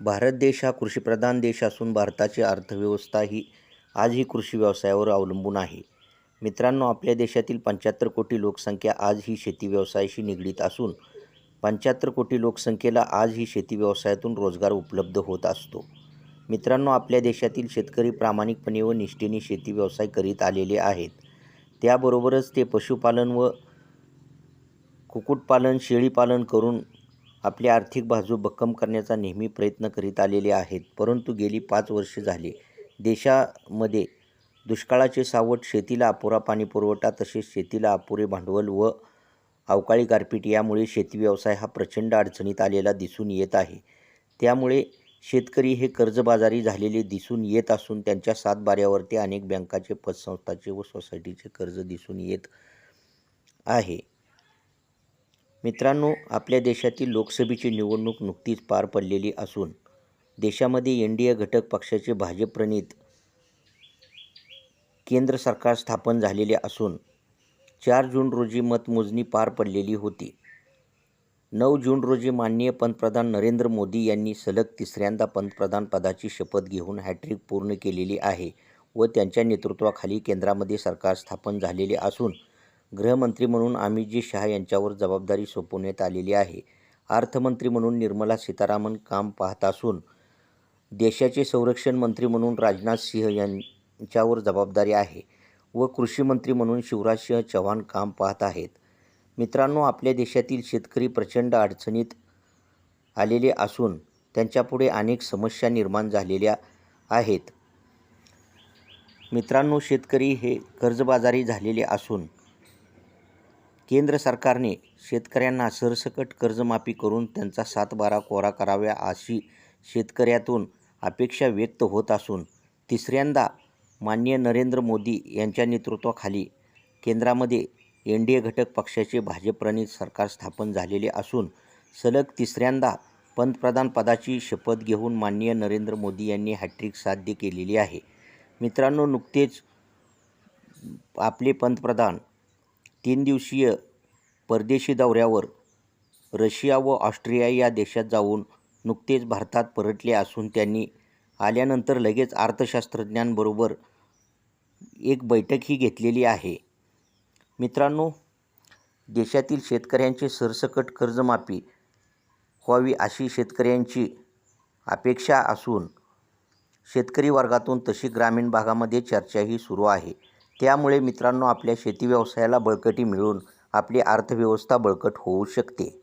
भारत देश हा कृषीप्रधान देश असून भारताची अर्थव्यवस्था ही आजही कृषी व्यवसायावर अवलंबून आहे. मित्रांनो आपल्या देशातील पंच्याहत्तर कोटी लोकसंख्या आज ही शेती व्यवसायाशी निगडीत असून पंच्याहत्तर कोटी लोकसंख्येला आज ही शेती व्यवसायातून रोजगार उपलब्ध होत असतो. मित्रांनो आपल्या देशातील शेतकरी प्रामाणिकपणे व निष्ठेने शेती व्यवसाय करीत आलेले आहेत. त्याबरोबरच ते पशुपालन व कुक्कुटपालन शेळीपालन करून आपली आर्थिक बाजू भक्कम करण्याचा नेहमी प्रयत्न करीत आलेले आहेत. परंतु गेली पाच वर्षे झाले. देशामध्ये दुष्काळाचे सावट शेतीला अपुरा पाणीपुरवठा तसेच शेतीला अपुरे भांडवल व अवकाळी गारपीट यामुळे शेती व्यवसाय हा प्रचंड अडचणीत आलेला दिसून येत आहे. त्यामुळे शेतकरी हे कर्जबाजारी झालेले दिसून येत असून त्यांच्या सातबाऱ्यावरती अनेक बँकाचे पतसंस्थाचे व सोसायटीचे कर्ज दिसून येत आहे. मित्रांनो आपल्या देशातील लोकसभेची निवडणूक नुकतीच पार पडलेली असून देशामध्ये एन डी ए घटक पक्षाचे भाजपप्रणीत केंद्र सरकार स्थापन झालेले असून चार जून रोजी मतमोजणी पार पडलेली होती. नऊ जून रोजी माननीय पंतप्रधान नरेंद्र मोदी यांनी सलग तिसऱ्यांदा पंतप्रधान पदाची शपथ घेऊन हॅट्रिक पूर्ण केलेली आहे व त्यांच्या नेतृत्वाखाली केंद्रामध्ये सरकार स्थापन झालेले असून गृहमंत्री म्हणून अमितजी शहा यांच्यावर जबाबदारी सोपवण्यात आलेली आहे. अर्थमंत्री म्हणून निर्मला सीतारामन काम पाहत असून देशाचे संरक्षण मंत्री म्हणून राजनाथ सिंह यांच्यावर जबाबदारी आहे व कृषीमंत्री म्हणून म्हणून शिवराजसिंह चव्हाण काम पाहत आहेत. मित्रांनो आपल्या देशातील शेतकरी प्रचंड अडचणीत आलेले असून त्यांच्यापुढे अनेक समस्या निर्माण झालेल्या आहेत. मित्रांनो शेतकरी हे कर्जबाजारी झालेले असून केंद्र सरकारने शेतकऱ्यांना सरसकट कर्जमाफी करून त्यांचा सातबारा कोरा कराव्या अशी शेतकऱ्यातून अपेक्षा व्यक्त होत असून तिसऱ्यांदा माननीय नरेंद्र मोदी यांच्या नेतृत्वाखाली केंद्रामध्ये एन डी ए घटक पक्षाचे भाजपप्रणित सरकार स्थापन झालेले असून सलग तिसऱ्यांदा पंतप्रधानपदाची शपथ घेऊन माननीय नरेंद्र मोदी यांनी हॅट्रिक साध्य केलेली आहे. मित्रांनो नुकतेच आपले पंतप्रधान तीन दिवसीय परदेशी दौऱ्यावर रशिया व ऑस्ट्रिया या देशात जाऊन नुकतेच भारतात परतले असून त्यांनी आल्यानंतर लगेच अर्थशास्त्रज्ञांबरोबर एक बैठकही घेतलेली आहे. मित्रांनो देशातील शेतकऱ्यांचे सरसकट कर्जमाफी व्हावी अशी शेतकऱ्यांची अपेक्षा असून शेतकरी वर्गातून तशी ग्रामीण भागामध्ये चर्चाही सुरू आहे. त्यामुळे मित्रांनो आपल्या शेती व्यवसायाला बळकटी मिळून आपली अर्थव्यवस्था बळकट होऊ शकते.